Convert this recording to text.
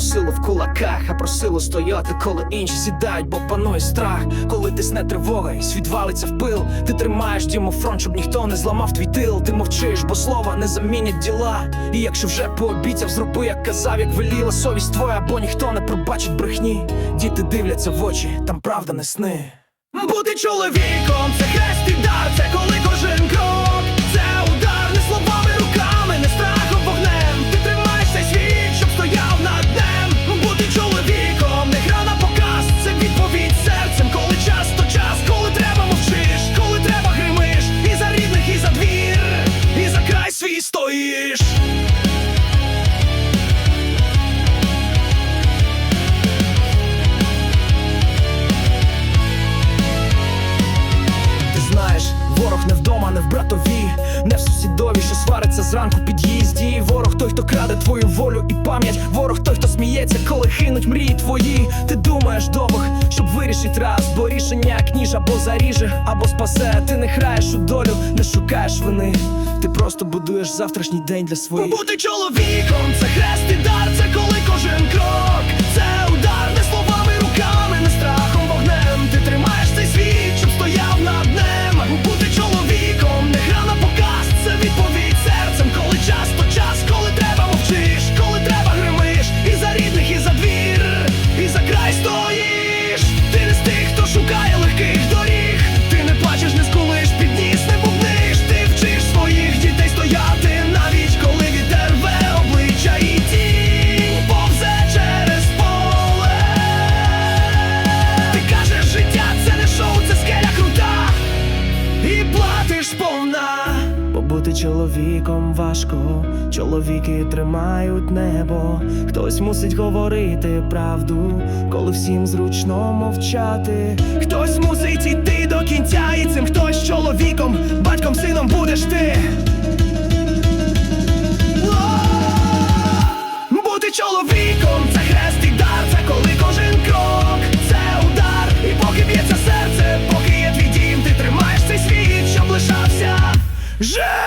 силу в кулаках, а про силу стояти, коли інші сідають, бо панує страх, коли тисне тривога, і світ валиться в пил. Ти тримаєш діму фронт, щоб ніхто не зламав твій тил. Ти мовчиш, бо слова не замінять діла. І якщо вже пообіцяв, зроби, як казав, як веліла совість твоя, бо ніхто не пробачить брехні. Діти дивляться в очі, там правда не сни. Бути чоловіком це хрест і дар, це коли кожен крок, зранку під'їзді. Ворог той, хто краде твою волю і пам'ять. Ворог той, хто сміється, коли хинуть мрії твої. Ти думаєш довго, щоб вирішить раз, бо рішення як ніж або заріже, або спасе. Ти не граєш у долю, не шукаєш вини. Ти просто будуєш завтрашній день для своїх. Бути чоловіком, це хрест і дар, це коли кожен крок, це шукає легких доріг. Ти не плачеш, не скулиш, підніс, не бубниш. Ти вчиш своїх дітей стояти, навіть коли вітер ве обличчя і тінь повзе через поле. Ти кажеш, життя це не шоу, це скеля крута і платиш сповна. Бути чоловіком важко, чоловіки тримають небо, хтось мусить говорити правду, коли всім зручно мовчати. Хтось мусить іти до кінця, і цим хтось чоловіком, батьком, сином будеш ти. Бути чоловіком це хрест і дар, це коли кожен крок, це удар, і поки б'ється серце, поки є твій дім, ти тримаєш цей світ, щоб лишався. Je